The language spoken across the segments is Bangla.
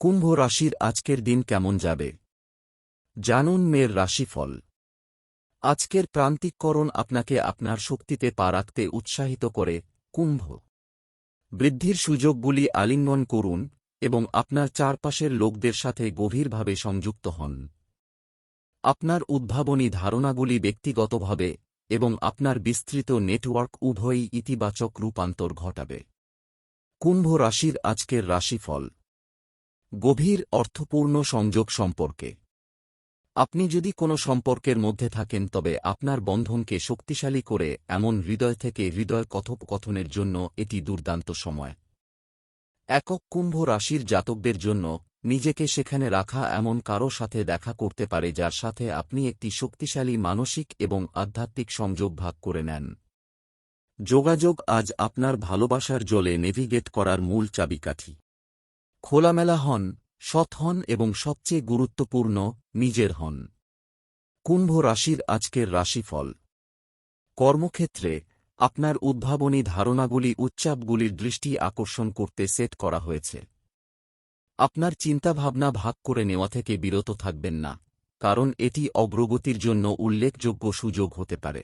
কুম্ভ রাশির আজকের দিন কেমন যাবে? জানুন মেয়ের রাশিফল। আজকের প্রান্তিককরণ আপনাকে আপনার শক্তিতে পা রাখতে উৎসাহিত করে, কুম্ভ। বৃদ্ধির সুযোগগুলি আলিঙ্গন করুন এবং আপনার চারপাশের লোকদের সাথে গভীরভাবে সংযুক্ত হন। আপনার উদ্ভাবনী ধারণাগুলি ব্যক্তিগতভাবে এবং আপনার বিস্তৃত নেটওয়ার্ক উভয়ই ইতিবাচক রূপান্তর ঘটাবে। কুম্ভ রাশির আজকের রাশিফল। গভীর অর্থপূর্ণ সংযোগ সম্পর্কে। আপনি যদি কোনো সম্পর্কের মধ্যে থাকেন, তবে আপনার বন্ধনকে শক্তিশালী করে এমন হৃদয় থেকে হৃদয় কথোপকথনের জন্য এটি দুর্দান্ত সময়। একক কুম্ভ রাশির জাতকদের জন্য নিজেকে সেখানে রাখা এমন কারও সাথে দেখা করতে পারে, যার সাথে আপনি একটি শক্তিশালী মানসিক এবং আধ্যাত্মিক সংযোগ ভাগ করে নেন। যোগাযোগ আজ আপনার ভালোবাসার জলে নেভিগেট করার মূল চাবিকাঠি। খোলামেলা হন, সৎ হন এবং সবচেয়ে গুরুত্বপূর্ণ, নিজের হন। কুম্ভ রাশির আজকের রাশিফল। কর্মক্ষেত্রে, আপনার উদ্ভাবনী ধারণাগুলি উচ্চাপগুলির দৃষ্টি আকর্ষণ করতে সেট করা হয়েছে। আপনার চিন্তাভাবনা ভাগ করে নেওয়া থেকে বিরত থাকবেন না, কারণ এটি অগ্রগতির জন্য উল্লেখযোগ্য সুযোগ হতে পারে।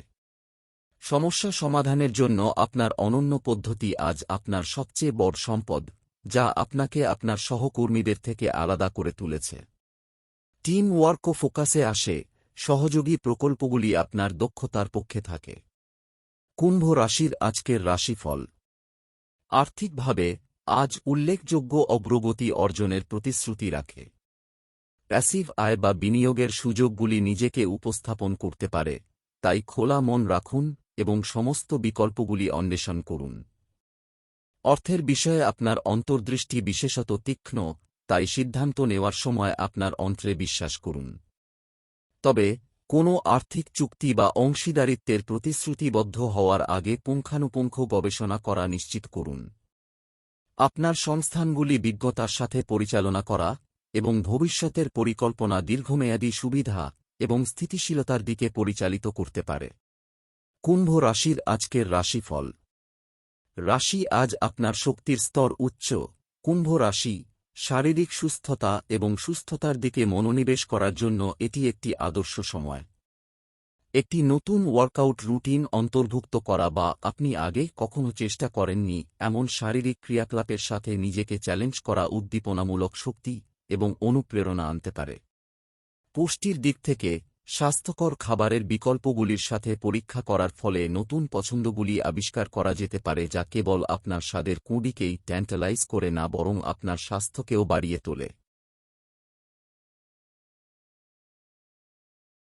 সমস্যা সমাধানের জন্য আপনার অনন্য পদ্ধতি আজ আপনার সবচেয়ে বড় সম্পদ। যা আপনাকে আপনার সহকর্মীদের থেকে আলাদা করে তুলেছে। টিম ওয়ার্কও ফোকাসে আসে, সহযোগী প্রকল্পগুলি আপনার দক্ষতার পক্ষে থাকে। কুম্ভ রাশির আজকের রাশিফল। আর্থিকভাবে, আজ উল্লেখযোগ্য অগ্রগতি অর্জনের প্রতিশ্রুতি রাখে। প্যাসিভ আয় বা বিনিয়োগের সুযোগগুলি নিজেকে উপস্থাপন করতে পারে, তাই খোলা মন রাখুন এবং সমস্ত বিকল্পগুলি অন্বেষণ করুন। অর্থের বিষয়ে আপনার অন্তর্দৃষ্টি বিশেষত তীক্ষ্ণ, তাই সিদ্ধান্ত নেওয়ার সময় আপনার অন্ত্রে বিশ্বাস করুন। তবে, কোনো আর্থিক চুক্তি বা অংশীদারিত্বের প্রতিশ্রুতিবদ্ধ হওয়ার আগে পুঙ্খানুপুঙ্খ গবেষণা করা নিশ্চিত করুন। আপনার সংস্থানগুলি বিজ্ঞতার সাথে পরিচালনা করা এবং ভবিষ্যতের পরিকল্পনা দীর্ঘমেয়াদী সুবিধা এবং স্থিতিশীলতার দিকে পরিচালিত করতে পারে। কুম্ভ রাশির আজকের রাশিফল রাশি আজ আপনার শক্তির স্তর উচ্চ। কুম্ভ রাশি, শারীরিক সুস্থতা এবং সুস্থতার দিকে মনোনিবেশ করার জন্য এটি একটি আদর্শ সময়। একটি নতুন ওয়ার্কআউট রুটিন অন্তর্ভুক্ত করা বা আপনি আগে কখনো চেষ্টা করেননি, এমন শারীরিক ক্রিয়াকলাপের সাথে নিজেকে চ্যালেঞ্জ করা উদ্দীপনামূলক শক্তি এবং অনুপ্রেরণা আনতে পারে। পুষ্টির দিক থেকে স্বাস্থ্যকর খাবারের বিকল্পগুলির সাথে পরীক্ষা করার ফলে নতুন পছন্দগুলি আবিষ্কার করা যেতে পারে যা কেবল আপনার স্বাদের কুঁডিকেই ট্যান্টালাইজ করে না বরং আপনার স্বাস্থ্যকেও বাড়িয়ে তোলে।